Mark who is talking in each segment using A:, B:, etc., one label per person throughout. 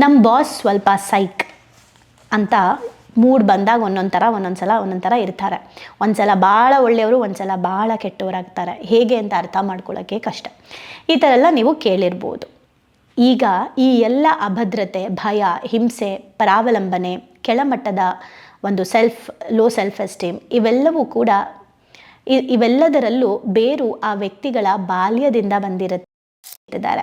A: ನಮ್ಮ ಬಾಸ್ ಸ್ವಲ್ಪ ಸೈಕ್ ಅಂತ ಮೂಡ್ ಬಂದಾಗ ಒಂದೊಂದು ಥರ ಒಂದೊಂದು ಸಲ ಒಂದೊಂದು ಥರ ಇರ್ತಾರೆ. ಒಂದು ಸಲ ಭಾಳ ಒಳ್ಳೆಯವರು, ಒಂದು ಸಲ ಭಾಳ ಕೆಟ್ಟವರಾಗ್ತಾರೆ. ಹೇಗೆ ಅಂತ ಅರ್ಥ ಮಾಡ್ಕೊಳ್ಳೋಕ್ಕೆ ಕಷ್ಟ. ಈ ಥರ ಎಲ್ಲ ನೀವು ಕೇಳಿರ್ಬೋದು. ಈಗ ಈ ಎಲ್ಲ ಅಭದ್ರತೆ, ಭಯ, ಹಿಂಸೆ, ಪರಾವಲಂಬನೆ, ಕೆಳಮಟ್ಟದ ಒಂದು ಸೆಲ್ಫ್ ಲೋ ಸೆಲ್ಫ್ ಎಸ್ಟೀಮ್ ಇವೆಲ್ಲವೂ ಕೂಡ ಇವೆಲ್ಲದರಲ್ಲೂ ಬೇರು ಆ ವ್ಯಕ್ತಿಗಳ ಬಾಲ್ಯದಿಂದ ಬಂದಿರುತ್ತೆ. ಇಟ್ಟಿದ್ದಾರೆ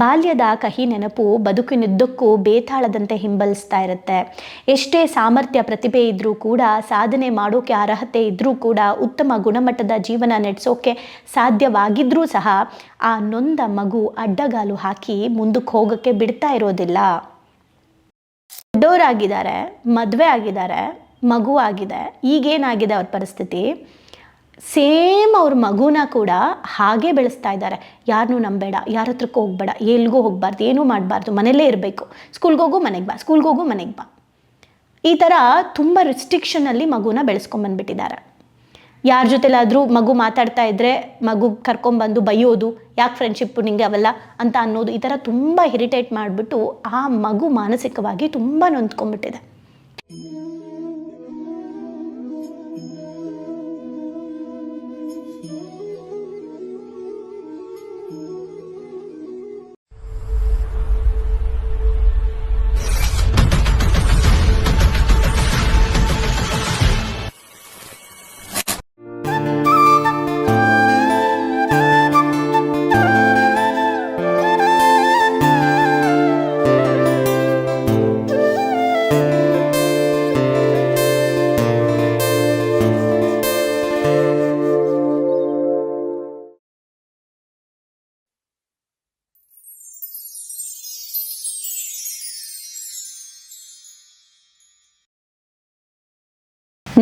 A: ಬಾಲ್ಯದ ಕಹಿ ನೆನಪು ಬದುಕಿನುದ್ದಕ್ಕೂ ಬೇತಾಳದಂತೆ ಹಿಂಬಲಿಸ್ತಾ ಇರುತ್ತೆ. ಎಷ್ಟೇ ಸಾಮರ್ಥ್ಯ, ಪ್ರತಿಭೆ ಇದ್ದರೂ ಕೂಡ, ಸಾಧನೆ ಮಾಡೋಕೆ ಅರ್ಹತೆ ಇದ್ದರೂ ಕೂಡ, ಉತ್ತಮ ಗುಣಮಟ್ಟದ ಜೀವನ ನಡೆಸೋಕೆ ಸಾಧ್ಯವಾಗಿದ್ರೂ ಸಹ ಆ ನೊಂದ ಮಗು ಅಡ್ಡಗಾಲು ಹಾಕಿ ಮುಂದಕ್ಕೆ ಹೋಗೋಕ್ಕೆ ಬಿಡ್ತಾ ಇರೋದಿಲ್ಲ. ದೊಡ್ಡವರಾಗಿದ್ದಾರೆ, ಮದುವೆ ಆಗಿದ್ದಾರೆ, ಮಗು ಆಗಿದೆ, ಈಗೇನಾಗಿದೆ ಅವ್ರ ಪರಿಸ್ಥಿತಿ? ಸೇಮ್ ಅವ್ರ ಮಗುನ ಕೂಡ ಹಾಗೆ ಬೆಳೆಸ್ತಾ ಇದ್ದಾರೆ. ಯಾರನ್ನೂ ನಂಬೇಡ, ಯಾರ ಹತ್ರಕ್ಕೂ ಹೋಗ್ಬೇಡ, ಎಲ್ಗೂ ಹೋಗ್ಬಾರ್ದು, ಏನೂ ಮಾಡಬಾರ್ದು, ಮನೆಯಲ್ಲೇ ಇರಬೇಕು. ಸ್ಕೂಲ್ಗೆ ಹೋಗು, ಮನೆಗೆ ಬಾ ಸ್ಕೂಲ್ಗೆ ಹೋಗು, ಮನೆಗೆ ಬಾ. ಈ ಥರ ತುಂಬ ರಿಸ್ಟ್ರಿಕ್ಷನಲ್ಲಿ ಮಗುನ ಬೆಳೆಸ್ಕೊಂಬಂದ್ಬಿಟ್ಟಿದ್ದಾರೆ ಯಾರ ಜೊತೆಲಾದರೂ ಮಗು ಮಾತಾಡ್ತಾ ಇದ್ದರೆ ಮಗು ಕರ್ಕೊಂಬಂದು ಬೈಯೋದು, ಯಾಕೆ ಫ್ರೆಂಡ್ಶಿಪ್ಪು ನಿಂಗೆ ಅವೆಲ್ಲ ಅಂತ ಅನ್ನೋದು ಈ ಥರ ತುಂಬ ಇರಿಟೇಟ್ ಮಾಡಿಬಿಟ್ಟು ಆ ಮಗು ಮಾನಸಿಕವಾಗಿ ತುಂಬ ನೊಂದ್ಕೊಂಡ್ಬಿಟ್ಟಿದೆ.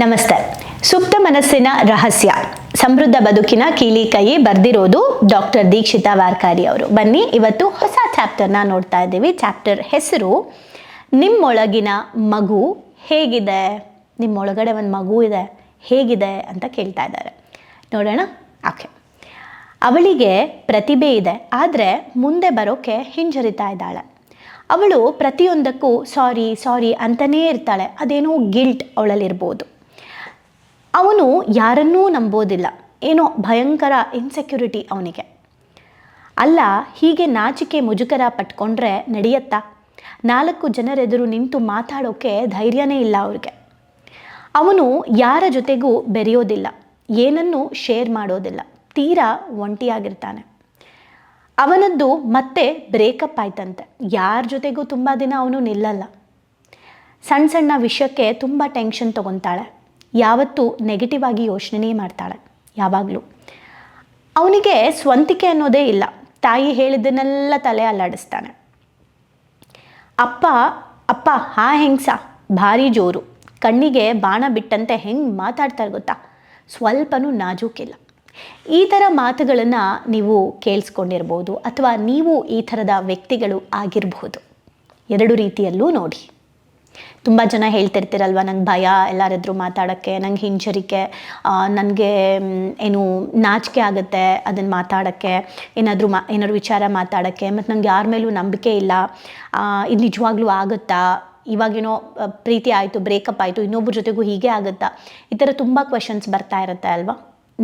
A: ನಮಸ್ತೆ. ಸುಪ್ತ ಮನಸ್ಸಿನ ರಹಸ್ಯ. ಸಮೃದ್ಧ ಬದುಕಿನ ಕೀಲಿ ಕೈ ಬರ್ದಿರೋದು ಡಾಕ್ಟರ್ ದೀಕ್ಷಿತಾ ವಾರ್ಕಾರಿ ಅವರು. ಬನ್ನಿ, ಇವತ್ತು ಹೊಸ ಚಾಪ್ಟರ್ನ ನೋಡ್ತಾ ಇದ್ದೀವಿ. ಚಾಪ್ಟರ್ ಹೆಸರು, ನಿಮ್ಮೊಳಗಿನ ಮಗು ಹೇಗಿದೆ? ನಿಮ್ಮೊಳಗಡೆ ಒಂದು ಮಗು ಇದೆ, ಹೇಗಿದೆ ಅಂತ ಕೇಳ್ತಾ ಇದ್ದಾರೆ. ನೋಡೋಣ? ಓಕೆ. ಅವಳಿಗೆ ಪ್ರತಿಭೆ ಇದೆ, ಆದರೆ ಮುಂದೆ ಬರೋಕ್ಕೆ ಹಿಂಜರಿತಾ ಇದ್ದಾಳೆ. ಅವಳು ಪ್ರತಿಯೊಂದಕ್ಕೂ ಸಾರಿ ಸಾರಿ ಅಂತಲೇ ಇರ್ತಾಳೆ. ಅದೇನೋ ಗಿಲ್ಟ್ ಅವಳಲ್ಲಿರ್ಬೋದು. ಅವನು ಯಾರನ್ನೂ ನಂಬೋದಿಲ್ಲ. ಏನೋ ಭಯಂಕರ ಇನ್ಸೆಕ್ಯೂರಿಟಿ ಅವನಿಗೆ. ಅಲ್ಲ, ಹೀಗೆ ನಾಚಿಕೆ ಮುಜುಗರ ಪಟ್ಕೊಂಡ್ರೆ ನಡೆಯತ್ತಾ? ನಾಲ್ಕು ಜನರೆದುರು ನಿಂತು ಮಾತಾಡೋಕ್ಕೆ ಧೈರ್ಯನೇ ಇಲ್ಲ ಅವ್ರಿಗೆ. ಅವನು ಯಾರ ಜೊತೆಗೂ ಬೆರೆಯೋದಿಲ್ಲ. ಏನನ್ನೂ ಶೇರ್ ಮಾಡೋದಿಲ್ಲ. ತೀರಾ ಒಂಟಿಯಾಗಿರ್ತಾನೆ. ಅವನದ್ದು ಮತ್ತೆ ಬ್ರೇಕಪ್ ಆಯ್ತಂತೆ. ಯಾರ ಜೊತೆಗೂ ತುಂಬ ದಿನ ಅವನು ನಿಲ್ಲಲ್ಲ. ಸಣ್ಣ ಸಣ್ಣ ವಿಷಯಕ್ಕೆ ತುಂಬ ಟೆನ್ಷನ್ ತೊಗೊತಾಳೆ. ಯಾವತ್ತೂ ನೆಗೆಟಿವ್ ಆಗಿ ಯೋಚನೆನೇ ಮಾಡ್ತಾಳೆ, ಯಾವಾಗಲೂ. ಅವನಿಗೆ ಸ್ವಂತಿಕೆ ಅನ್ನೋದೇ ಇಲ್ಲ. ತಾಯಿ ಹೇಳಿದ್ದನ್ನೆಲ್ಲ ತಲೆ ಅಲ್ಲಾಡಿಸ್ತಾನೆ. ಅಪ್ಪ ಅಪ್ಪ, ಹಾ ಹೆಂಗ್ಸ? ಭಾರಿ ಜೋರು. ಕಣ್ಣಿಗೆ ಬಾಣ ಬಿಟ್ಟಂತೆ ಹೆಂಗೆ ಮಾತಾಡ್ತಾರೆ ಗೊತ್ತಾ? ಸ್ವಲ್ಪನೂ ನಾಜೂಕಿಲ್ಲ ಈ ಥರ ಮಾತುಗಳನ್ನು ನೀವು ಕೇಳಿಸ್ಕೊಂಡಿರ್ಬೋದು ಅಥವಾ ನೀವು ಈ ಥರದ ವ್ಯಕ್ತಿಗಳು ಆಗಿರಬಹುದು. ಎರಡು ರೀತಿಯಲ್ಲೂ ನೋಡಿ. ತುಂಬ ಜನ ಹೇಳ್ತಿರ್ತೀರಲ್ವ, ನಂಗೆ ಭಯ ಎಲ್ಲರೆದ್ರು ಮಾತಾಡೋಕ್ಕೆ, ನಂಗೆ ಹಿಂಜರಿಕೆ ನನಗೆ ಏನು ನಾಚಿಕೆ ಆಗುತ್ತೆ ಅದನ್ನು ಮಾತಾಡೋಕ್ಕೆ, ಏನಾದರೂ ಮಾ, ಏನಾದ್ರು ವಿಚಾರ ಮಾತಾಡೋಕ್ಕೆ ಮತ್ತು ನಂಗೆ ಯಾರ ಮೇಲೂ ನಂಬಿಕೆ ಇಲ್ಲ ಇದು ನಿಜವಾಗ್ಲೂ ಆಗುತ್ತಾ, ಇವಾಗೇನೋ ಪ್ರೀತಿ ಆಯಿತು ಬ್ರೇಕಪ್ ಆಯಿತು ಇನ್ನೊಬ್ಬರ ಜೊತೆಗೂ ಹೀಗೆ ಆಗುತ್ತಾ, ಈ ಥರ ತುಂಬ ಕ್ವೆಶನ್ಸ್ ಬರ್ತಾ ಇರುತ್ತೆ ಅಲ್ವಾ?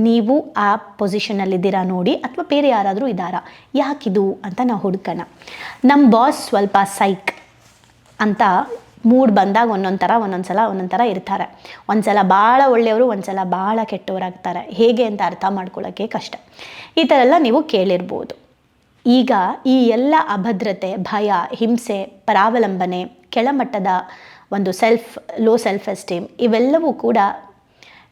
A: ನೀವು ಆ ಪೊಸಿಷನಲ್ಲಿದ್ದೀರಾ ನೋಡಿ, ಅಥವಾ ಬೇರೆ ಯಾರಾದರೂ ಇದ್ದಾರಾ? ಯಾಕಿದು ಅಂತ ನಾವು ಹುಡ್ಕೋಣ. ನಮ್ಮ ಬಾಸ್ ಸ್ವಲ್ಪ ಸೈಕ್ ಅಂತ ಮೂಡ್ ಬಂದಾಗ ಒಂದೊಂದು ಥರ ಒಂದೊಂದು ಸಲ ಒಂದೊಂದು ಥರ ಇರ್ತಾರೆ. ಒಂದು ಸಲ ಭಾಳ ಒಳ್ಳೆಯವರು, ಒಂದು ಸಲ ಭಾಳ ಕೆಟ್ಟವರಾಗ್ತಾರೆ. ಹೇಗೆ ಅಂತ ಅರ್ಥ ಮಾಡ್ಕೊಳ್ಳೋಕ್ಕೆ ಕಷ್ಟ. ಈ ಥರ ಎಲ್ಲ ನೀವು ಕೇಳಿರ್ಬೋದು. ಈಗ ಈ ಎಲ್ಲ ಅಭದ್ರತೆ, ಭಯ, ಹಿಂಸೆ, ಪರಾವಲಂಬನೆ, ಕೆಳಮಟ್ಟದ ಒಂದು ಸೆಲ್ಫ್ ಲೋ ಸೆಲ್ಫ್ ಎಸ್ಟೀಮ್ ಇವೆಲ್ಲವೂ ಕೂಡ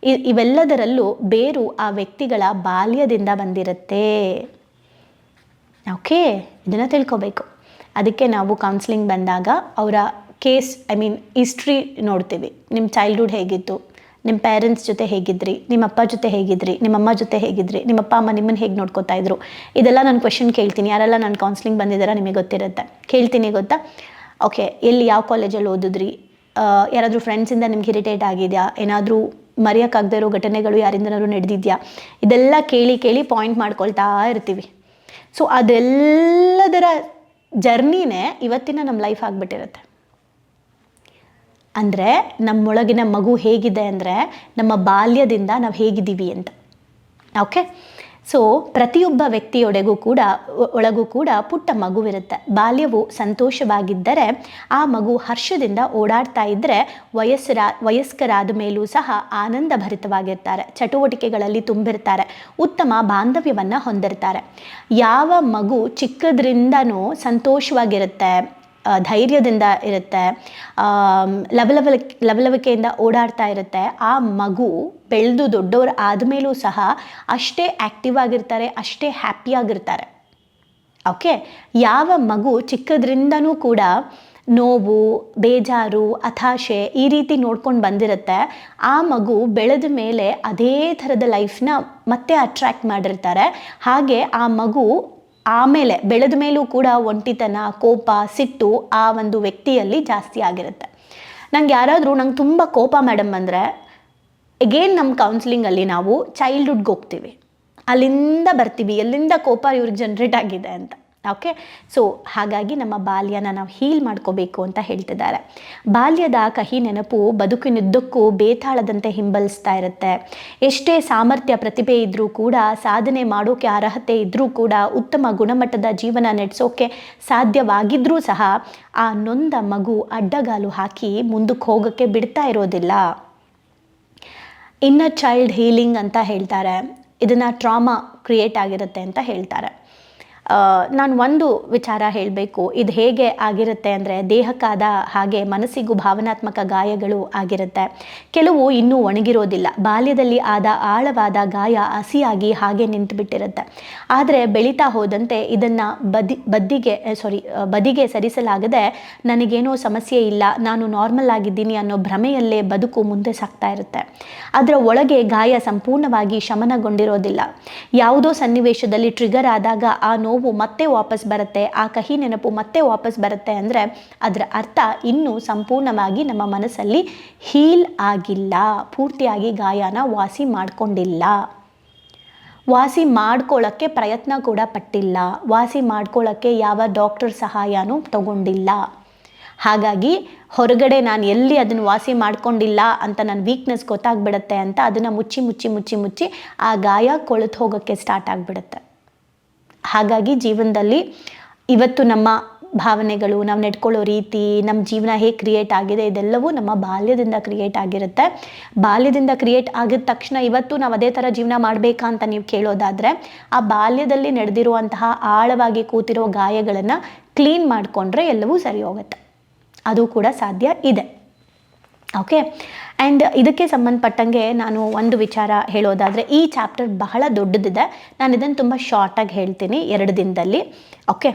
A: ಇವೆಲ್ಲದರಲ್ಲೂ ಬೇರು ಆ ವ್ಯಕ್ತಿಗಳ ಬಾಲ್ಯದಿಂದ ಬಂದಿರುತ್ತೆ. ಓಕೆ ಇದನ್ನು ತಿಳ್ಕೊಬೇಕು. ಅದಕ್ಕೆ ನಾವು ಕೌನ್ಸಿಲಿಂಗ್ ಬಂದಾಗ ಅವರ ಕೇಸ್, ಐ ಮೀನ್, ಹಿಸ್ಟ್ರಿ ನೋಡ್ತೀವಿ. ನಿಮ್ಮ ಚೈಲ್ಡ್ಹುಡ್ ಹೇಗಿತ್ತು? ನಿಮ್ಮ ಪೇರೆಂಟ್ಸ್ ಜೊತೆ ಹೇಗಿದ್ರಿ? ನಿಮ್ಮ ಅಪ್ಪ ಜೊತೆ ಹೇಗಿದ್ರಿ? ನಿಮ್ಮ ಅಮ್ಮ ಜೊತೆ ಹೇಗಿದ್ರಿ? ನಿಮ್ಮ ಅಪ್ಪ, ಅಮ್ಮ ನಿಮ್ಮನ್ನು ಹೇಗೆ ನೋಡ್ಕೋತಾ ಇದ್ರು? ಇದೆಲ್ಲ ನಾನು ಕ್ವೆಶನ್ ಕೇಳ್ತೀನಿ. ಯಾರೆಲ್ಲ ನಾನು ಕೌನ್ಸಿಲಿಂಗ್ ಬಂದಿದ್ದಾರೆ ನಿಮಗೆ ಗೊತ್ತಿರುತ್ತೆ. ಕೇಳ್ತೀನಿ, ಗೊತ್ತಾ? ಓಕೆ ಎಲ್ಲಿ ಯಾವ ಕಾಲೇಜಲ್ಲಿ ಓದಿದ್ರಿ? ಯಾರಾದರೂ ಫ್ರೆಂಡ್ಸಿಂದ ನಿಮ್ಗೆ ಇರಿಟೇಟ್ ಆಗಿದೆಯಾ? ಏನಾದರೂ ಮರೆಯೋಕ್ಕಾಗದೇ ಇರೋ ಘಟನೆಗಳು ಯಾರಿಂದನಾದ್ರು ನಡೆದಿದೆಯಾ? ಇದೆಲ್ಲ ಕೇಳಿ ಕೇಳಿ ಪಾಯಿಂಟ್ ಮಾಡ್ಕೊಳ್ತಾ ಇರ್ತೀವಿ. ಸೊ ಅದೆಲ್ಲದರ ಜರ್ನಿನೇ ಇವತ್ತಿನ ನಮ್ಮ ಲೈಫ್ ಆಗಿಬಿಟ್ಟಿರುತ್ತೆ. ಅಂದರೆ ನಮ್ಮೊಳಗಿನ ಮಗು ಹೇಗಿದೆ ಅಂದರೆ ನಮ್ಮ ಬಾಲ್ಯದಿಂದ ನಾವು ಹೇಗಿದ್ದೀವಿ ಅಂತ. ಓಕೆ ಸೊ ಪ್ರತಿಯೊಬ್ಬ ವ್ಯಕ್ತಿಯೊಡೆಗೂ ಕೂಡ ಒಳಗೂ ಕೂಡ ಪುಟ್ಟ ಮಗುವಿರುತ್ತೆ. ಬಾಲ್ಯವು ಸಂತೋಷವಾಗಿದ್ದರೆ ಆ ಮಗು ಹರ್ಷದಿಂದ ಓಡಾಡ್ತಾ ಇದ್ದರೆ ವಯಸ್ಸರ, ವಯಸ್ಕರಾದ ಮೇಲೂ ಸಹ ಆನಂದ ಭರಿತವಾಗಿರ್ತಾರೆ. ಚಟುವಟಿಕೆಗಳಲ್ಲಿ ತುಂಬಿರ್ತಾರೆ. ಉತ್ತಮ ಬಾಂಧವ್ಯವನ್ನು ಹೊಂದಿರ್ತಾರೆ. ಯಾವ ಮಗು ಚಿಕ್ಕದ್ರಿಂದನೂ ಸಂತೋಷವಾಗಿರುತ್ತೆ. ಧೈರ್ಯದಿಂದ ಇರುತ್ತೆ. ಲವಲವ ಲವಲವಿಕೆಯಿಂದ ಓಡಾಡ್ತಾ ಇರುತ್ತೆ. ಆ ಮಗು ಬೆಳೆದು ದೊಡ್ಡವರು ಆದಮೇಲೂ ಸಹ ಅಷ್ಟೇ ಆ್ಯಕ್ಟಿವ್ ಆಗಿರ್ತಾರೆ, ಅಷ್ಟೇ ಹ್ಯಾಪಿಯಾಗಿರ್ತಾರೆ ಓಕೆ ಯಾವ ಮಗು ಚಿಕ್ಕದ್ರಿಂದನೂ ಕೂಡ ನೋವು, ಬೇಜಾರು, ಹತಾಶೆ ಈ ರೀತಿ ನೋಡ್ಕೊಂಡು ಬಂದಿರುತ್ತೆ. ಆ ಮಗು ಬೆಳೆದ ಮೇಲೆ ಅದೇ ಥರದ ಲೈಫ್ನ ಮತ್ತೆ ಅಟ್ರ್ಯಾಕ್ಟ್ ಮಾಡಿರ್ತಾರೆ. ಹಾಗೆ ಆ ಮಗು ಆಮೇಲೆ ಬೆಳೆದ ಮೇಲೂ ಕೂಡ ಒಂಟಿತನ, ಕೋಪ, ಸಿಟ್ಟು ಆ ಒಂದು ವ್ಯಕ್ತಿಯಲ್ಲಿ ಜಾಸ್ತಿ ಆಗಿರುತ್ತೆ. ನಂಗೆ ಯಾರಾದರೂ ನಂಗೆ ತುಂಬ ಕೋಪ ಮೇಡಮ್ ಅಂದರೆ ಎಗೇನ್ ನಮ್ಮ ಕೌನ್ಸಿಲಿಂಗಲ್ಲಿ ನಾವು ಚೈಲ್ಡ್ಹುಡ್ಗೆ ಹೋಗ್ತೀವಿ. ಅಲ್ಲಿಂದ ಬರ್ತೀವಿ, ಎಲ್ಲಿಂದ ಕೋಪ ಇವ್ರಿಗೆ ಜನ್ರೇಟ್ ಆಗಿದೆ ಅಂತ. ಓಕೆ ಸೊ ಹಾಗಾಗಿ ನಮ್ಮ ಬಾಲ್ಯನ ನಾವು ಹೀಲ್ ಮಾಡ್ಕೋಬೇಕು ಅಂತ ಹೇಳ್ತಿದ್ದಾರೆ. ಬಾಲ್ಯದ ಕಹಿ ನೆನಪು ಬದುಕಿನುದ್ದಕ್ಕೂ ಬೇತಾಳದಂತೆ ಹಿಂಬಲಿಸ್ತಾ ಇರುತ್ತೆ. ಎಷ್ಟೇ ಸಾಮರ್ಥ್ಯ, ಪ್ರತಿಭೆ ಇದ್ದರೂ ಕೂಡ, ಸಾಧನೆ ಮಾಡೋಕೆ ಅರ್ಹತೆ ಇದ್ದರೂ ಕೂಡ, ಉತ್ತಮ ಗುಣಮಟ್ಟದ ಜೀವನ ನಡೆಸೋಕೆ ಸಾಧ್ಯವಾಗಿದ್ದರೂ ಸಹ ಆ ನೊಂದ ಮಗು ಅಡ್ಡಗಾಲು ಹಾಕಿ ಮುಂದಕ್ಕೆ ಹೋಗೋಕ್ಕೆ ಬಿಡ್ತಾ ಇರೋದಿಲ್ಲ. ಇನ್ನ ಚೈಲ್ಡ್ ಹೀಲಿಂಗ್ ಅಂತ ಹೇಳ್ತಾರೆ. ಇದನ್ನು ಟ್ರಾಮಾ ಕ್ರಿಯೇಟ್ ಆಗಿರುತ್ತೆ ಅಂತ ಹೇಳ್ತಾರೆ. ನಾನು ಒಂದು ವಿಚಾರ ಹೇಳಬೇಕು. ಇದು ಹೇಗೆ ಆಗಿರುತ್ತೆ ಅಂದರೆ ದೇಹಕ್ಕಾದ ಹಾಗೆ ಮನಸ್ಸಿಗೂ ಭಾವನಾತ್ಮಕ ಗಾಯಗಳು ಆಗಿರುತ್ತೆ. ಕೆಲವು ಇನ್ನೂ ಒಣಗಿರೋದಿಲ್ಲ. ಬಾಲ್ಯದಲ್ಲಿ ಆದ ಆಳವಾದ ಗಾಯ ಹಸಿಯಾಗಿ ಹಾಗೆ ನಿಂತುಬಿಟ್ಟಿರುತ್ತೆ. ಆದರೆ ಬೆಳೀತಾ ಹೋದಂತೆ ಇದನ್ನು ಬದಿ ಬದಿಗೆ ಸಾರಿ ಬದಿಗೆ ಸರಿಸಲಾಗದೆ ನನಗೇನೋ ಸಮಸ್ಯೆ ಇಲ್ಲ, ನಾನು ನಾರ್ಮಲ್ ಆಗಿದ್ದೀನಿ ಅನ್ನೋ ಭ್ರಮೆಯಲ್ಲೇ ಬದುಕು ಮುಂದೆ ಸಾಗ್ತಾ ಇರುತ್ತೆ. ಅದರ ಒಳಗೆ ಗಾಯ ಸಂಪೂರ್ಣವಾಗಿ ಶಮನಗೊಂಡಿರೋದಿಲ್ಲ. ಯಾವುದೋ ಸನ್ನಿವೇಶದಲ್ಲಿ ಟ್ರಿಗರ್ ಆದಾಗ ಆ ನೋವು ಮತ್ತೆ ವಾಪಸ್ ಬರುತ್ತೆ, ಆ ಕಹಿ ನೆನಪು ಮತ್ತೆ ವಾಪಸ್ ಬರುತ್ತೆ ಅಂದರೆ ಅದರ ಅರ್ಥ ಇನ್ನೂ ಸಂಪೂರ್ಣವಾಗಿ ನಮ್ಮ ಮನಸ್ಸಲ್ಲಿ ಹೀಲ್ ಆಗಿಲ್ಲ, ಪೂರ್ತಿಯಾಗಿ ಗಾಯನ ವಾಸಿ ಮಾಡಿಕೊಂಡಿಲ್ಲ. ವಾಸಿ ಮಾಡ್ಕೊಳ್ಳೋಕ್ಕೆ ಪ್ರಯತ್ನ ಕೂಡ ಪಟ್ಟಿಲ್ಲ, ವಾಸಿ ಮಾಡ್ಕೊಳ್ಳೋಕ್ಕೆ ಯಾವ ಡಾಕ್ಟರ್ ಸಹಾಯನೂ ತಗೊಂಡಿಲ್ಲ. ಹಾಗಾಗಿ ಹೊರಗಡೆ ನಾನು ಎಲ್ಲಿ ಅದನ್ನು ವಾಸಿ ಮಾಡ್ಕೊಂಡಿಲ್ಲ ಅಂತ ನನ್ನ ವೀಕ್ನೆಸ್ ಗೊತ್ತಾಗ್ಬಿಡುತ್ತೆ ಅಂತ ಅದನ್ನು ಮುಚ್ಚಿ ಮುಚ್ಚಿ ಮುಚ್ಚಿ ಮುಚ್ಚಿ ಆ ಗಾಯ ಕೊಳೆತು ಹೋಗೋಕ್ಕೆ ಸ್ಟಾರ್ಟ್ ಆಗಿಬಿಡುತ್ತೆ. ಹಾಗಾಗಿ ಜೀವನದಲ್ಲಿ ಇವತ್ತು ನಮ್ಮ ಭಾವನೆಗಳು, ನಾವು ನಡ್ಕೊಳ್ಳೋ ರೀತಿ, ನಮ್ಮ ಜೀವನ ಹೇಗೆ ಕ್ರಿಯೇಟ್ ಆಗಿದೆ, ಇದೆಲ್ಲವೂ ನಮ್ಮ ಬಾಲ್ಯದಿಂದ ಕ್ರಿಯೇಟ್ ಆಗಿರುತ್ತೆ. ಬಾಲ್ಯದಿಂದ ಕ್ರಿಯೇಟ್ ಆಗಿದ ತಕ್ಷಣ ಇವತ್ತು ನಾವು ಅದೇ ಥರ ಜೀವನ ಮಾಡಬೇಕಾ ಅಂತ ನೀವು ಕೇಳೋದಾದರೆ, ಆ ಬಾಲ್ಯದಲ್ಲಿ ನಡೆದಿರುವಂತಹ ಆಳವಾಗಿ ಕೂತಿರೋ ಗಾಯಗಳನ್ನು ಕ್ಲೀನ್ ಮಾಡಿಕೊಂಡ್ರೆ ಎಲ್ಲವೂ ಸರಿ ಹೋಗುತ್ತೆ. ಅದು ಕೂಡ ಸಾಧ್ಯ ಇದೆ. ಓಕೆ ಆ್ಯಂಡ್ ಇದಕ್ಕೆ ಸಂಬಂಧಪಟ್ಟಂಗೆ ನಾನು ಒಂದು ವಿಚಾರ ಹೇಳೋದಾದರೆ, ಈ ಚಾಪ್ಟರ್ ಬಹಳ ದೊಡ್ಡದಿದೆ. ನಾನು ಇದನ್ನು ತುಂಬ ಶಾರ್ಟಾಗಿ ಹೇಳ್ತೀನಿ ಎರಡು ದಿನದಲ್ಲಿ. ಓಕೆ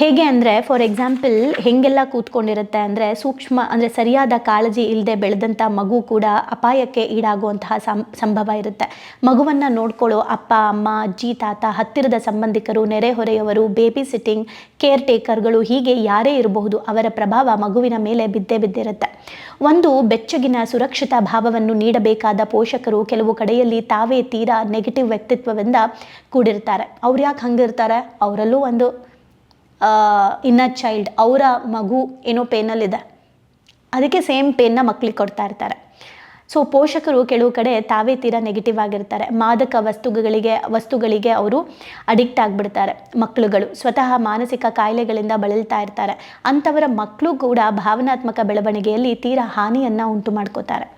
A: ಹೇಗೆ ಅಂದರೆ ಫಾರ್ ಎಕ್ಸಾಂಪಲ್ ಹೆಂಗೆಲ್ಲ ಕೂತ್ಕೊಂಡಿರುತ್ತೆ ಅಂದರೆ, ಸೂಕ್ಷ್ಮ ಅಂದರೆ ಸರಿಯಾದ ಕಾಳಜಿ ಇಲ್ಲದೆ ಬೆಳೆದಂಥ ಮಗು ಕೂಡ ಅಪಾಯಕ್ಕೆ ಈಡಾಗುವಂತಹ ಸಂಭವ ಇರುತ್ತೆ. ಮಗುವನ್ನು ನೋಡ್ಕೊಳ್ಳೋ ಅಪ್ಪ, ಅಮ್ಮ, ಅಜ್ಜಿ, ತಾತ, ಹತ್ತಿರದ ಸಂಬಂಧಿಕರು ನೆರೆಹೊರೆಯವರು ಬೇಬಿ ಸಿಟ್ಟಿಂಗ್ ಕೇರ್ ಟೇಕರ್ಗಳು ಹೀಗೆ ಯಾರೇ ಇರಬಹುದು, ಅವರ ಪ್ರಭಾವ ಮಗುವಿನ ಮೇಲೆ ಬಿದ್ದೇ ಬಿದ್ದಿರುತ್ತೆ. ಒಂದು ಬೆಚ್ಚಗಿನ ಸುರಕ್ಷಿತ ಭಾವವನ್ನು ನೀಡಬೇಕಾದ ಪೋಷಕರು ಕೆಲವು ಕಡೆಯಲ್ಲಿ ತಾವೇ ತೀರಾ ನೆಗೆಟಿವ್ ವ್ಯಕ್ತಿತ್ವದಿಂದ ಕೂಡಿರ್ತಾರೆ. ಅವ್ರು ಯಾಕೆ ಹಂಗಿರ್ತಾರೆ? ಅವರಲ್ಲೂ ಒಂದು ಇನ್ನರ್ ಚೈಲ್ಡ್ ಅವರ ಮಗು ಏನೋ ಪೇನಲ್ಲಿದೆ ಅದಕ್ಕೆ ಸೇಮ್ ಪೇನ್ನ ಮಕ್ಕಳಿಗೆ ಕೊಡ್ತಾ ಇರ್ತಾರೆ. ಸೊ ಪೋಷಕರು ಕೆಲವು ಕಡೆ ತಾವೇ ತೀರಾ ನೆಗೆಟಿವ್ ಆಗಿರ್ತಾರೆ. ಮಾದಕ ವಸ್ತುಗಳಿಗೆ ವಸ್ತುಗಳಿಗೆ ಅವರು ಅಡಿಕ್ಟ್ ಆಗಿಬಿಡ್ತಾರೆ ಮಕ್ಕಳುಗಳು. ಸ್ವತಃ ಮಾನಸಿಕ ಕಾಯಿಲೆಗಳಿಂದ ಬಳಲ್ತಾ ಇರ್ತಾರೆ. ಅಂಥವರ ಮಕ್ಕಳು ಕೂಡ ಭಾವನಾತ್ಮಕ ಬೆಳವಣಿಗೆಯಲ್ಲಿ ತೀರಾ ಹಾನಿಯನ್ನು ಉಂಟು ಮಾಡ್ಕೋತಾರೆ.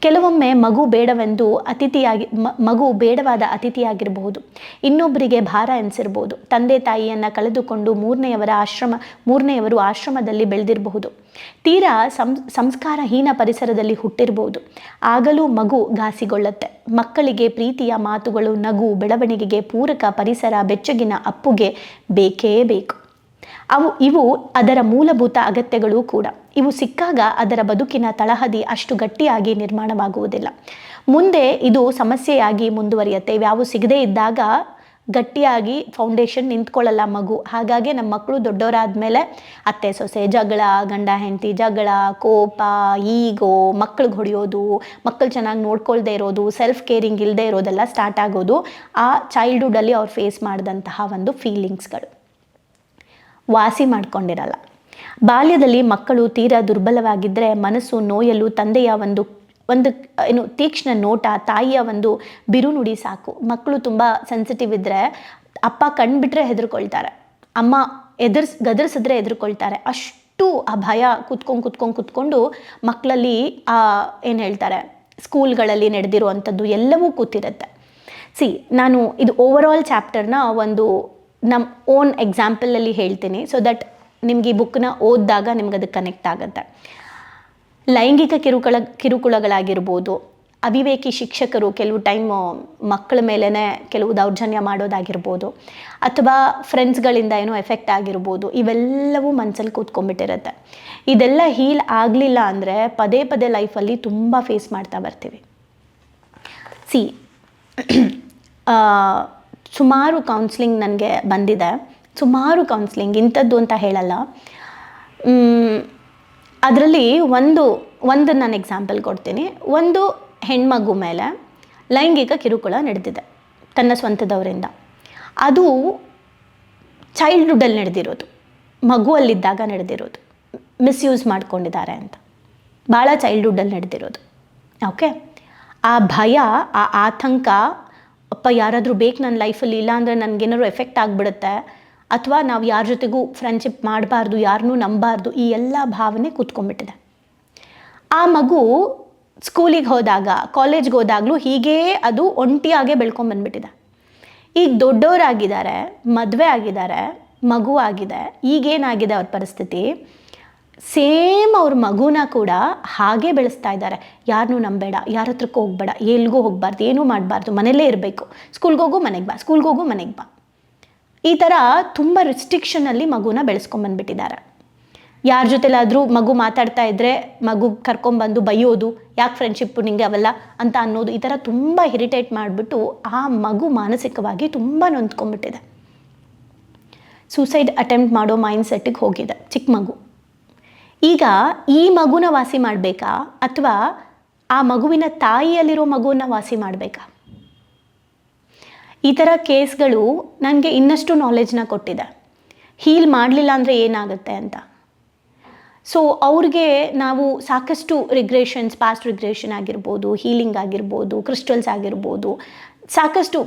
A: ಕೆಲವೊಮ್ಮೆ ಮಗು ಬೇಡವೆಂದು ಅತಿಥಿಯಾಗಿ ಮಗು ಬೇಡವಾದ ಅತಿಥಿಯಾಗಿರಬಹುದು. ಇನ್ನೊಬ್ಬರಿಗೆ ಭಾರ ಎನಿಸಿರ್ಬೋದು. ತಂದೆ ತಾಯಿಯನ್ನು ಕಳೆದುಕೊಂಡು ಮೂರನೆಯವರ ಆಶ್ರಮ, ಮೂರನೆಯವರು ಆಶ್ರಮದಲ್ಲಿ ಬೆಳೆದಿರಬಹುದು. ತೀರಾ ಸಂ ಸಂಸ್ಕಾರಹೀನ ಪರಿಸರದಲ್ಲಿ ಹುಟ್ಟಿರ್ಬೋದು. ಆಗಲೂ ಮಗು ಘಾಸಿಗೊಳ್ಳುತ್ತೆ. ಮಕ್ಕಳಿಗೆ ಪ್ರೀತಿಯ ಮಾತುಗಳು, ನಗು, ಬೆಳವಣಿಗೆಗೆ ಪೂರಕ ಪರಿಸರ, ಬೆಚ್ಚಗಿನ ಅಪ್ಪುಗೆ ಬೇಕೇ ಬೇಕು. ಅವು, ಇವು ಅದರ ಮೂಲಭೂತ ಅಗತ್ಯಗಳು ಕೂಡ. ಇವು ಸಿಕ್ಕಾಗ ಅದರ ಬದುಕಿನ ತಳಹದಿ ಅಷ್ಟು ಗಟ್ಟಿಯಾಗಿ ನಿರ್ಮಾಣವಾಗುವುದಿಲ್ಲ. ಮುಂದೆ ಇದು ಸಮಸ್ಯೆಯಾಗಿ ಮುಂದುವರಿಯುತ್ತೆ. ಯಾವು ಸಿಗದೇ ಇದ್ದಾಗ ಗಟ್ಟಿಯಾಗಿ ಫೌಂಡೇಶನ್ ನಿಂತ್ಕೊಳ್ಳಲ್ಲ ಮಗು. ಹಾಗಾಗಿ ನಮ್ಮ ಮಕ್ಕಳು ದೊಡ್ಡವರಾದ ಮೇಲೆ ಅತ್ತೆ, ಸೊಸೆ, ಜಗಳ, ಗಂಡ, ಹೆಂಡತಿ, ಜಗಳ, ಕೋಪ, ಈಗೋ ಮಕ್ಕಳಿಗೆ ಹೊಡೆಯೋದು ಮಕ್ಕಳು ಚೆನ್ನಾಗಿ ನೋಡ್ಕೊಳ್ದೇ ಇರೋದು ಸೆಲ್ಫ್ ಕೇರಿಂಗ್ ಇಲ್ಲದೆ ಇರೋದೆಲ್ಲ ಸ್ಟಾರ್ಟ್ ಆಗೋದು ಆ ಚೈಲ್ಡ್ಹುಡಲ್ಲಿ ಅವ್ರು ಫೇಸ್ ಮಾಡಿದಂತಹ ಒಂದು ಫೀಲಿಂಗ್ಸ್ಗಳು ವಾಸಿ ಮಾಡ್ಕೊಂಡಿರಲ್ಲ. ಬಾಲ್ಯದಲ್ಲಿ ಮಕ್ಕಳು ತೀರಾ ದುರ್ಬಲವಾಗಿದ್ದರೆ ಮನಸ್ಸು ನೋಯಲು ತಂದೆಯ ಒಂದು ಒಂದು, ಏನು ತೀಕ್ಷ್ಣ ನೋಟ, ತಾಯಿಯ ಒಂದು ಬಿರುನುಡಿ ಸಾಕು. ಮಕ್ಕಳು ತುಂಬ ಸೆನ್ಸಿಟಿವ್ ಇದ್ದರೆ ಅಪ್ಪ ಕಣ್ಬಿಟ್ರೆ ಹೆದರ್ಕೊಳ್ತಾರೆ. ಅಮ್ಮ ಎದುರ್ಸ್, ಗದರ್ಸಿದ್ರೆ ಹೆದರ್ಕೊಳ್ತಾರೆ. ಅಷ್ಟು ಆ ಭಯ ಕುತ್ಕೊಂಡು ಕುತ್ಕೊಂಡು ಕುತ್ಕೊಂಡು ಮಕ್ಕಳಲ್ಲಿ ಆ, ಏನು ಹೇಳ್ತಾರೆ, ಸ್ಕೂಲ್ಗಳಲ್ಲಿ ನಡೆದಿರುವಂಥದ್ದು ಎಲ್ಲವೂ ಕೂತಿರುತ್ತೆ. ಸಿ ನಾನು ಇದು ಓವರ್ ಆಲ್ ಚಾಪ್ಟರ್ನ ಒಂದು ನಮ್ಮ ಓನ್ ಎಕ್ಸಾಂಪಲಲ್ಲಿ ಹೇಳ್ತೀನಿ ಸೊ ದಟ್ ನಿಮ್ಗೆ ಈ ಬುಕ್ನ ಓದಿದಾಗ ನಿಮ್ಗೆ ಅದು ಕನೆಕ್ಟ್ ಆಗುತ್ತೆ. ಲೈಂಗಿಕ ಕಿರುಕುಳ, ಕಿರುಕುಳಗಳಾಗಿರ್ಬೋದು, ಅವಿವೇಕಿ ಶಿಕ್ಷಕರು ಕೆಲವು ಟೈಮ್ ಮಕ್ಕಳ ಮೇಲೇ ಕೆಲವು ದೌರ್ಜನ್ಯ ಮಾಡೋದಾಗಿರ್ಬೋದು, ಅಥವಾ ಫ್ರೆಂಡ್ಸ್ಗಳಿಂದ ಏನೋ ಎಫೆಕ್ಟ್ ಆಗಿರ್ಬೋದು, ಇವೆಲ್ಲವೂ ಮನಸ್ಸಲ್ಲಿ ಕೂತ್ಕೊಂಡ್ಬಿಟ್ಟಿರುತ್ತೆ. ಇದೆಲ್ಲ ಹೀಲ್ ಆಗಲಿಲ್ಲ ಅಂದರೆ ಪದೇ ಪದೇ ಲೈಫಲ್ಲಿ ತುಂಬ ಫೇಸ್ ಮಾಡ್ತಾ ಬರ್ತೀವಿ. ಸಿ ಸುಮಾರು ಕೌನ್ಸ್ಲಿಂಗ್ ನನಗೆ ಬಂದಿದೆ. ಸುಮಾರು ಕೌನ್ಸ್ಲಿಂಗ್ ಇಂಥದ್ದು ಅಂತ ಹೇಳಲ್ಲ. ಅದರಲ್ಲಿ ಒಂದು ಒಂದು ನಾನು ಎಕ್ಸಾಂಪಲ್ ಕೊಡ್ತೀನಿ. ಒಂದು ಹೆಣ್ಮಗು ಮೇಲೆ ಲೈಂಗಿಕ ಕಿರುಕುಳ ನಡೆದಿದೆ ತನ್ನ ಸ್ವಂತದವರಿಂದ. ಅದು ಚೈಲ್ಡ್ಹುಡ್ಡಲ್ಲಿ ನಡೆದಿರೋದು ಮಗುವಲ್ಲಿದ್ದಾಗ ನಡೆದಿರೋದು ಮಿಸ್ಯೂಸ್ ಮಾಡ್ಕೊಂಡಿದ್ದಾರೆ ಅಂತ. ಭಾಳ ಚೈಲ್ಡ್ಹುಡ್ಡಲ್ಲಿ ನಡೆದಿರೋದು ಓಕೆ ಆ ಭಯ, ಆ ಆತಂಕ, ಅಪ್ಪ, ಯಾರಾದರೂ ಬೇಕು ನನ್ನ ಲೈಫಲ್ಲಿ ಇಲ್ಲ ಅಂದರೆ ನನಗೇನಾದ್ರು ಎಫೆಕ್ಟ್ ಆಗಿಬಿಡುತ್ತೆ. ಅಥವಾ ನಾವು ಯಾರ ಜೊತೆಗೂ ಫ್ರೆಂಡ್ಶಿಪ್ ಮಾಡಬಾರ್ದು ಯಾರನ್ನೂ ನಂಬಾರ್ದು, ಈ ಎಲ್ಲ ಭಾವನೆ ಕೂತ್ಕೊಂಡ್ಬಿಟ್ಟಿದೆ. ಆ ಮಗು ಸ್ಕೂಲಿಗೆ ಹೋದಾಗ ಕಾಲೇಜ್ಗೆ ಹೋದಾಗಲೂ ಹೀಗೇ ಅದು ಒಂಟಿಯಾಗೆ ಬೆಳ್ಕೊಂಬಂದ್ಬಿಟ್ಟಿದೆ ಈಗ ದೊಡ್ಡವರಾಗಿದ್ದಾರೆ ಮದುವೆ ಆಗಿದ್ದಾರೆ, ಮಗು ಆಗಿದೆ, ಈಗೇನಾಗಿದೆ ಅವ್ರ ಪರಿಸ್ಥಿತಿ? ಸೇಮ್ ಅವ್ರ ಮಗುನ ಕೂಡ ಹಾಗೆ ಬೆಳೆಸ್ತಾ ಇದ್ದಾರೆ. ಯಾರನ್ನೂ ನಂಬೇಡ, ಯಾರ ಹತ್ರಕ್ಕೂ ಹೋಗ್ಬೇಡ, ಎಲ್ಗೂ ಹೋಗ್ಬಾರ್ದು, ಏನೂ ಮಾಡಬಾರ್ದು, ಮನೆಯಲ್ಲೇ ಇರಬೇಕು. ಸ್ಕೂಲ್ಗೋಗು ಮನೆಗೆ ಬಾ ಸ್ಕೂಲ್ಗೋಗು ಮನೆಗೆ ಬಾ. ಈ ಥರ ತುಂಬ ರಿಸ್ಟ್ರಿಕ್ಷನಲ್ಲಿ ಮಗುನ ಬೆಳೆಸ್ಕೊಂಬಂದ್ಬಿಟ್ಟಿದ್ದಾರೆ ಯಾರ ಜೊತೆಲಾದರೂ ಮಗು ಮಾತಾಡ್ತಾ ಇದ್ದರೆ ಮಗು ಕರ್ಕೊಂಬಂದು ಬೈಯೋದು, ಯಾಕೆ ಫ್ರೆಂಡ್ಶಿಪ್ಪು ನಿಂಗೆ ಅವೆಲ್ಲ ಅಂತ ಅನ್ನೋದು ಈ ಥರ ತುಂಬ ಇರಿಟೇಟ್ ಮಾಡಿಬಿಟ್ಟು ಆ ಮಗು ಮಾನಸಿಕವಾಗಿ ತುಂಬ ನೊಂದ್ಕೊಂಬಿಟ್ಟಿದೆ ಸೂಸೈಡ್ ಅಟೆಂಪ್ಟ್ ಮಾಡೋ ಮೈಂಡ್ ಸೆಟ್ಟಿಗೆ ಹೋಗಿದೆ ಚಿಕ್ಕ ಮಗು. ಈಗ ಈ ಮಗುನ ವಾಸಿ ಮಾಡಬೇಕಾ ಅಥವಾ ಆ ಮಗುವಿನ ತಾಯಿಯಲ್ಲಿರೋ ಮಗುವನ್ನು ವಾಸಿ ಮಾಡಬೇಕಾ? ಈ ಥರ ಕೇಸ್ಗಳು ನನಗೆ ಇನ್ನಷ್ಟು ನಾಲೆಜ್ನ ಕೊಟ್ಟಿದೆ. ಹೀಲ್ ಮಾಡಲಿಲ್ಲ ಅಂದರೆ ಏನಾಗುತ್ತೆ ಅಂತ. ಸೊ ಅವ್ರಿಗೆ ನಾವು ಸಾಕಷ್ಟು ರಿಗ್ರೇಷನ್ಸ್ ಪಾಸ್ಟ್ ರಿಗ್ರೇಷನ್ ಆಗಿರ್ಬೋದು ಹೀಲಿಂಗ್ ಆಗಿರ್ಬೋದು ಕ್ರಿಸ್ಟಲ್ಸ್ ಆಗಿರ್ಬೋದು, ಸಾಕಷ್ಟು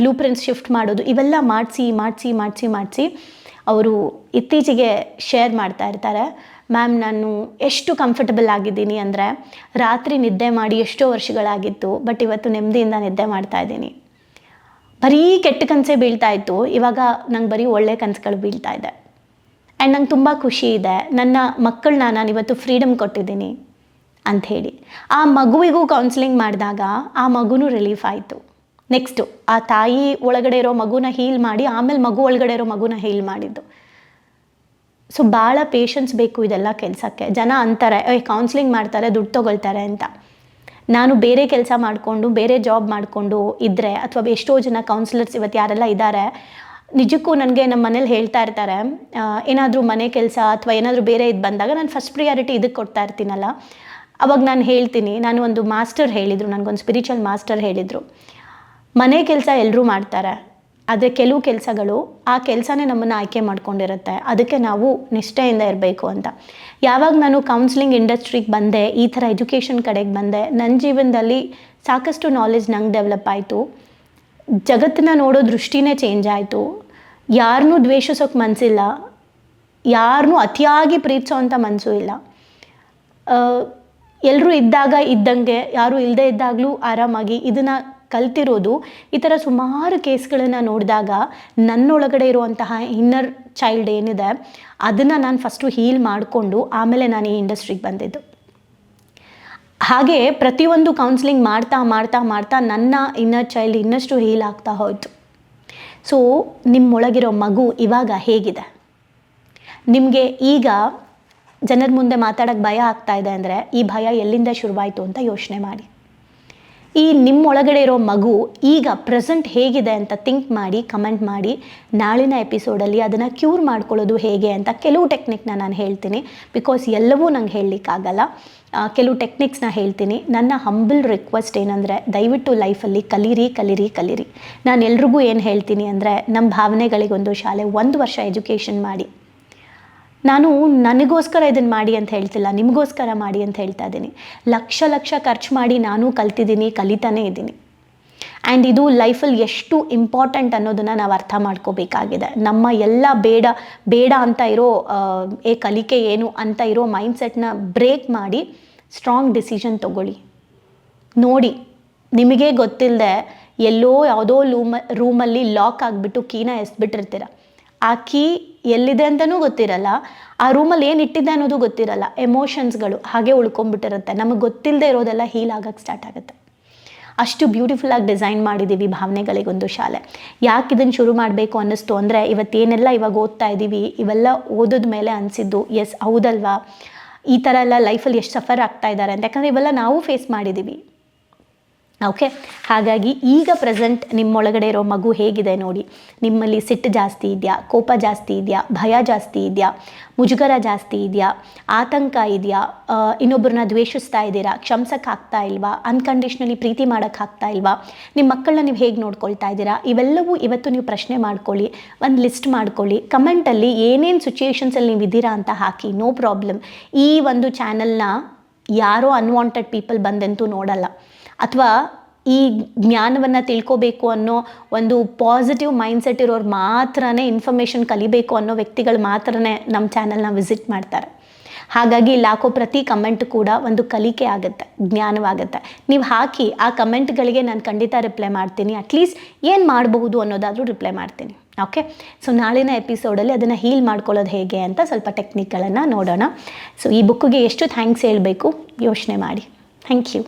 A: ಬ್ಲೂ ಪ್ರಿಂಟ್ಸ್ ಶಿಫ್ಟ್ ಮಾಡೋದು ಇವೆಲ್ಲ ಮಾಡಿಸಿ ಮಾಡಿಸಿ ಮಾಡಿಸಿ ಮಾಡಿಸಿ ಅವರು ಇತ್ತೀಚೆಗೆ ಶೇರ್ ಮಾಡ್ತಾ ಇರ್ತಾರೆ. ಮ್ಯಾಮ್ ನಾನು ಎಷ್ಟು ಕಂಫರ್ಟಬಲ್ ಆಗಿದ್ದೀನಿ ಅಂದರೆ ರಾತ್ರಿ ನಿದ್ದೆ ಮಾಡಿ ಎಷ್ಟೋ ವರ್ಷಗಳಾಗಿತ್ತು ಬಟ್ ಇವತ್ತು ನೆಮ್ಮದಿಯಿಂದ ನಿದ್ದೆ ಮಾಡ್ತಾ ಇದ್ದೀನಿ. ಬರೀ ಕೆಟ್ಟ ಕನಸೇ ಬೀಳ್ತಾ ಇತ್ತು. ಇವಾಗ ನಂಗೆ ಬರೀ ಒಳ್ಳೆ ಕನಸುಗಳು ಬೀಳ್ತಾ ಇದೆ. ಆ್ಯಂಡ್ ನಂಗೆ ತುಂಬ ಖುಷಿ ಇದೆ. ನನ್ನ ಮಕ್ಕಳನ್ನ ನಾನು ಇವತ್ತು ಫ್ರೀಡಮ್ ಕೊಟ್ಟಿದ್ದೀನಿ ಅಂಥೇಳಿ ಆ ಮಗುವಿಗೂ ಕೌನ್ಸಿಲಿಂಗ್ ಮಾಡಿದಾಗ ಆ ಮಗುನೂ ರಿಲೀಫ್ ಆಯಿತು. ನೆಕ್ಸ್ಟು ಆ ತಾಯಿ ಒಳಗಡೆ ಇರೋ ಮಗುನ ಹೀಲ್ ಮಾಡಿ, ಆಮೇಲೆ ಮಗು ಒಳಗಡೆ ಇರೋ ಮಗುನ ಹೀಲ್ ಮಾಡಿದ್ದು. ಸೊ ಭಾಳ ಪೇಷನ್ಸ್ ಬೇಕು ಇದೆಲ್ಲ ಕೆಲಸಕ್ಕೆ. ಜನ ಅಂತಾರೆ ಕೌನ್ಸಿಲಿಂಗ್ ಮಾಡ್ತಾರೆ, ದುಡ್ಡು ತೊಗೊಳ್ತಾರೆ ಅಂತ. ನಾನು ಬೇರೆ ಕೆಲಸ ಮಾಡಿಕೊಂಡು, ಬೇರೆ ಜಾಬ್ ಮಾಡಿಕೊಂಡು ಇದ್ದರೆ ಅಥವಾ ಎಷ್ಟೋ ಜನ ಕೌನ್ಸಿಲರ್ಸ್ ಇವತ್ತು ಯಾರೆಲ್ಲ ಇದ್ದಾರೆ, ನಿಜಕ್ಕೂ ನನಗೆ ನಮ್ಮ ಮನೇಲಿ ಹೇಳ್ತಾ ಇರ್ತಾರೆ ಏನಾದರೂ ಮನೆ ಕೆಲಸ ಅಥವಾ ಏನಾದರೂ ಬೇರೆ ಇದು ಬಂದಾಗ ನಾನು ಫಸ್ಟ್ ಪ್ರಿಯಾರಿಟಿ ಇದಕ್ಕೆ ಕೊಡ್ತಾ ಇರ್ತೀನಲ್ಲ. ಅವಾಗ ನಾನು ಹೇಳ್ತೀನಿ, ನಾನು ಒಂದು ಮಾಸ್ಟರ್ ಹೇಳಿದರು, ನನಗೊಂದು ಸ್ಪಿರಿಚುವಲ್ ಮಾಸ್ಟರ್ ಹೇಳಿದರು. ಮನೆ ಕೆಲಸ ಎಲ್ಲರೂ ಮಾಡ್ತಾರೆ. ಆದರೆ ಕೆಲವು ಕೆಲಸಗಳು ಆ ಕೆಲಸನೇ ನಮ್ಮನ್ನು ಆಯ್ಕೆ ಮಾಡ್ಕೊಂಡಿರುತ್ತೆ. ಅದಕ್ಕೆ ನಾವು ನಿಷ್ಠೆಯಿಂದ ಇರಬೇಕು ಅಂತ. ಯಾವಾಗ ನಾನು ಕೌನ್ಸಿಲಿಂಗ್ ಇಂಡಸ್ಟ್ರಿಗೆ ಬಂದೆ, ಈ ಥರ ಎಜುಕೇಷನ್ ಕಡೆಗೆ ಬಂದೆ ನನ್ನ ಜೀವನದಲ್ಲಿ ಸಾಕಷ್ಟು ನಾಲೆಜ್ ನಂಗೆ ಡೆವಲಪ್ ಆಯಿತು. ಜಗತ್ತನ್ನ ನೋಡೋ ದೃಷ್ಟಿನೇ ಚೇಂಜ್ ಆಯಿತು. ಯಾರನ್ನೂ ದ್ವೇಷಿಸೋಕೆ ಮನಸ್ಸಿಲ್ಲ ಯಾರನ್ನೂ ಅತಿಯಾಗಿ ಪ್ರೀತಿಸೋ ಅಂತ ಮನಸ್ಸು ಇಲ್ಲ. ಎಲ್ಲರೂ ಇದ್ದಾಗ ಇದ್ದಂಗೆ, ಯಾರೂ ಇಲ್ಲದೆ ಇದ್ದಾಗಲೂ ಆರಾಮಾಗಿ ಇದನ್ನು ಕಲ್ತಿರೋದು ಈ ಥರ ಸುಮಾರು ಕೇಸ್ಗಳನ್ನು ನೋಡಿದಾಗ ನನ್ನೊಳಗಡೆ ಇರುವಂತಹ ಇನ್ನರ್ ಚೈಲ್ಡ್ ಏನಿದೆ, ಅದನ್ನು ನಾನು ಫಸ್ಟು ಹೀಲ್ ಮಾಡಿಕೊಂಡು ಆಮೇಲೆ ನಾನು ಈ ಇಂಡಸ್ಟ್ರಿಗೆ ಬಂದಿದ್ದು. ಹಾಗೆ ಪ್ರತಿಯೊಂದು ಕೌನ್ಸಿಲಿಂಗ್ ಮಾಡ್ತಾ ಮಾಡ್ತಾ ಮಾಡ್ತಾ ನನ್ನ ಇನ್ನರ್ ಚೈಲ್ಡ್ ಇನ್ನಷ್ಟು ಹೀಲ್ ಆಗ್ತಾ ಹೋಯಿತು. ಸೊ ನಿಮ್ಮೊಳಗಿರೋ ಮಗು ಇವಾಗ ಹೇಗಿದೆ? ನಿಮಗೆ ಈಗ ಜನರ ಮುಂದೆ ಮಾತಾಡೋಕ್ಕೆ ಭಯ ಆಗ್ತಾ ಇದೆ ಅಂದರೆ ಈ ಭಯ ಎಲ್ಲಿಂದ ಶುರುವಾಯಿತು ಅಂತ ಯೋಚನೆ ಮಾಡಿ. ಈ ನಿಮ್ಮೊಳಗಡೆ ಇರೋ ಮಗು ಈಗ ಪ್ರೆಸೆಂಟ್ ಹೇಗಿದೆ ಅಂತ ಥಿಂಕ್ ಮಾಡಿ ಕಮೆಂಟ್ ಮಾಡಿ ನಾಳಿನ ಎಪಿಸೋಡಲ್ಲಿ ಅದನ್ನು ಕ್ಯೂರ್ ಮಾಡ್ಕೊಳ್ಳೋದು ಹೇಗೆ ಅಂತ ಕೆಲವು ಟೆಕ್ನಿಕ್ನ ನಾನು ಹೇಳ್ತೀನಿ. ಬಿಕಾಸ್ ಎಲ್ಲವೂ ನಂಗೆ ಹೇಳಲಿಕ್ಕಾಗಲ್ಲ. ಕೆಲವು ಟೆಕ್ನಿಕ್ಸ್ನ ಹೇಳ್ತೀನಿ. ನನ್ನ ಹಂಬಲ್ ರಿಕ್ವೆಸ್ಟ್ ಏನಂದರೆ ದಯವಿಟ್ಟು ಲೈಫಲ್ಲಿ ಕಲೀರಿ ಕಲೀರಿ ಕಲೀರಿ. ನಾನು ಎಲ್ರಿಗೂ ಏನು ಹೇಳ್ತೀನಿ ಅಂದರೆ ನಮ್ಮ ಭಾವನೆಗಳಿಗೊಂದು ಶಾಲೆ ಒಂದು ವರ್ಷ ಎಜುಕೇಷನ್ ಮಾಡಿ. ನಾನು ನನಗೋಸ್ಕರ ಇದನ್ನು ಮಾಡಿ ಅಂತ ಹೇಳ್ತಿಲ್ಲ, ನಿಮಗೋಸ್ಕರ ಮಾಡಿ ಅಂತ ಹೇಳ್ತಾ ಇದ್ದೀನಿ. ಲಕ್ಷ ಲಕ್ಷ ಖರ್ಚು ಮಾಡಿ ನಾನು ಕಲ್ತಿದ್ದೀನಿ, ಕಲಿತಾನೇ ಇದ್ದೀನಿ. ಆ್ಯಂಡ್ ಇದು ಲೈಫಲ್ಲಿ ಎಷ್ಟು ಇಂಪಾರ್ಟೆಂಟ್ ಅನ್ನೋದನ್ನು ನಾವು ಅರ್ಥ ಮಾಡ್ಕೋಬೇಕಾಗಿದೆ. ನಮ್ಮ ಎಲ್ಲ ಬೇಡ ಬೇಡ ಅಂತ ಇರೋ ಏ ಕಲಿಕೆ ಏನು ಅಂತ ಇರೋ ಮೈಂಡ್ಸೆಟ್ನ ಬ್ರೇಕ್ ಮಾಡಿ ಸ್ಟ್ರಾಂಗ್ ಡಿಸಿಷನ್ ತೊಗೊಳ್ಳಿ. ನೋಡಿ, ನಿಮಗೆ ಗೊತ್ತಿಲ್ಲದೆ ಎಲ್ಲೋ ಯಾವುದೋ ಲೂಮ ರೂಮಲ್ಲಿ ಲಾಕ್ ಆಗಿಬಿಟ್ಟು ಕೀನ ಎಸ್ಬಿಟ್ಟಿರ್ತೀರ. ಆ ಕೀ ಎಲ್ಲಿದೆ ಅಂತಲೂ ಗೊತ್ತಿರಲ್ಲ, ಆ ರೂಮಲ್ಲಿ ಏನು ಇಟ್ಟಿದ್ದೆ ಅನ್ನೋದು ಗೊತ್ತಿರಲ್ಲ, ಎಮೋಷನ್ಸ್ಗಳು ಹಾಗೆ ಉಳ್ಕೊಂಡ್ಬಿಟ್ಟಿರುತ್ತೆ. ನಮಗೆ ಗೊತ್ತಿಲ್ಲದೆ ಇರೋದೆಲ್ಲ ಹೀಲ್ ಆಗೋಕ್ಕೆ ಸ್ಟಾರ್ಟ್ ಆಗುತ್ತೆ. ಅಷ್ಟು ಬ್ಯೂಟಿಫುಲ್ಲಾಗಿ ಡಿಸೈನ್ ಮಾಡಿದ್ದೀವಿ ಭಾವನೆಗಳಿಗೊಂದು ಶಾಲೆ. ಯಾಕೆ ಇದನ್ನು ಶುರು ಮಾಡಬೇಕು ಅನ್ನಿಸ್ತು ಅಂದರೆ, ಇವತ್ತೇನೆಲ್ಲ ಇವಾಗ ಓದ್ತಾ ಇದ್ದೀವಿ ಇವೆಲ್ಲ ಓದಿದ ಮೇಲೆ ಅನಿಸಿದ್ದು, ಎಸ್, ಹೌದಲ್ವಾ? ಈ ಥರ ಎಲ್ಲ ಲೈಫಲ್ಲಿ ಎಷ್ಟು ಸಫರ್ ಆಗ್ತಾ ಇದ್ದಾರೆ ಅಂತ. ಯಾಕಂದರೆ ಇವೆಲ್ಲ ನಾವು ಫೇಸ್ ಮಾಡಿದ್ದೀವಿ ಓಕೆ ಹಾಗಾಗಿ ಈಗ ಪ್ರೆಸೆಂಟ್ ನಿಮ್ಮೊಳಗಡೆ ಇರೋ ಮಗು ಹೇಗಿದೆ ನೋಡಿ. ನಿಮ್ಮಲ್ಲಿ ಸಿಟ್ಟು ಜಾಸ್ತಿ ಇದೆಯಾ? ಕೋಪ ಜಾಸ್ತಿ ಇದೆಯಾ? ಭಯ ಜಾಸ್ತಿ ಇದೆಯಾ? ಮುಜುಗರ ಜಾಸ್ತಿ ಇದೆಯಾ? ಆತಂಕ ಇದೆಯಾ? ಇನ್ನೊಬ್ಬರನ್ನ ದ್ವೇಷಿಸ್ತಾ ಇದ್ದೀರಾ? ಕ್ಷಮ್ಸಕ್ಕೆ ಆಗ್ತಾ ಇಲ್ವಾ? ಅನ್ಕಂಡೀಷ್ನಲಿ ಪ್ರೀತಿ ಮಾಡೋಕ್ಕಾಗ್ತಾ ಇಲ್ವಾ? ನಿಮ್ಮ ಮಕ್ಕಳನ್ನ ನೀವು ಹೇಗೆ ನೋಡ್ಕೊಳ್ತಾ ಇದ್ದೀರಾ? ಇವೆಲ್ಲವೂ ಇವತ್ತು ನೀವು ಪ್ರಶ್ನೆ ಮಾಡ್ಕೊಳ್ಳಿ. ಒಂದು ಲಿಸ್ಟ್ ಮಾಡ್ಕೊಳ್ಳಿ. ಕಮೆಂಟಲ್ಲಿ ಏನೇನು ಸಿಚುಯೇಷನ್ಸಲ್ಲಿ ನೀವು ಇದ್ದೀರಾ ಅಂತ ಹಾಕಿ. ನೋ ಪ್ರಾಬ್ಲಮ್ ಈ ಒಂದು ಚಾನಲ್ನ ಯಾರೋ ಅನ್ವಾಂಟೆಡ್ ಪೀಪಲ್ ಬಂದಂತೂ ನೋಡಲ್ಲ. ಅಥವಾ ಈ ಜ್ಞಾನವನ್ನು ತಿಳ್ಕೋಬೇಕು ಅನ್ನೋ ಒಂದು ಪಾಸಿಟಿವ್ ಮೈಂಡ್ಸೆಟ್ ಇರೋರು ಮಾತ್ರನೇ ಇನ್ಫಾರ್ಮೇಷನ್ ಕಲಿಬೇಕು ಅನ್ನೋ ವ್ಯಕ್ತಿಗಳು ಮಾತ್ರನೇ ನಮ್ಮ ಚಾನಲ್ನ ವಿಸಿಟ್ ಮಾಡ್ತಾರೆ. ಹಾಗಾಗಿ ಇಲ್ಲಿ ಹಾಕೋ ಪ್ರತಿ ಕಮೆಂಟ್ ಕೂಡ ಒಂದು ಕಲಿಕೆ ಆಗುತ್ತೆ, ಜ್ಞಾನವಾಗುತ್ತೆ. ನೀವು ಹಾಕಿ ಆ ಕಮೆಂಟ್ಗಳಿಗೆ ನಾನು ಖಂಡಿತ ರಿಪ್ಲೈ ಮಾಡ್ತೀನಿ. ಅಟ್ಲೀಸ್ಟ್ ಏನು ಮಾಡಬಹುದು ಅನ್ನೋದಾದರೂ ರಿಪ್ಲೈ ಮಾಡ್ತೀನಿ. ಓಕೆ ಸೊ ನಾಳಿನ ಎಪಿಸೋಡಲ್ಲಿ ಅದನ್ನು ಹೀಲ್ ಮಾಡ್ಕೊಳ್ಳೋದು ಹೇಗೆ ಅಂತ ಸ್ವಲ್ಪ ಟೆಕ್ನಿಕ್ಗಳನ್ನು ನೋಡೋಣ. ಸೊ ಈ ಬುಕ್ಕಿಗೆ ಎಷ್ಟು ಥ್ಯಾಂಕ್ಸ್ ಹೇಳಬೇಕು ಯೋಚನೆ ಮಾಡಿ. Thank you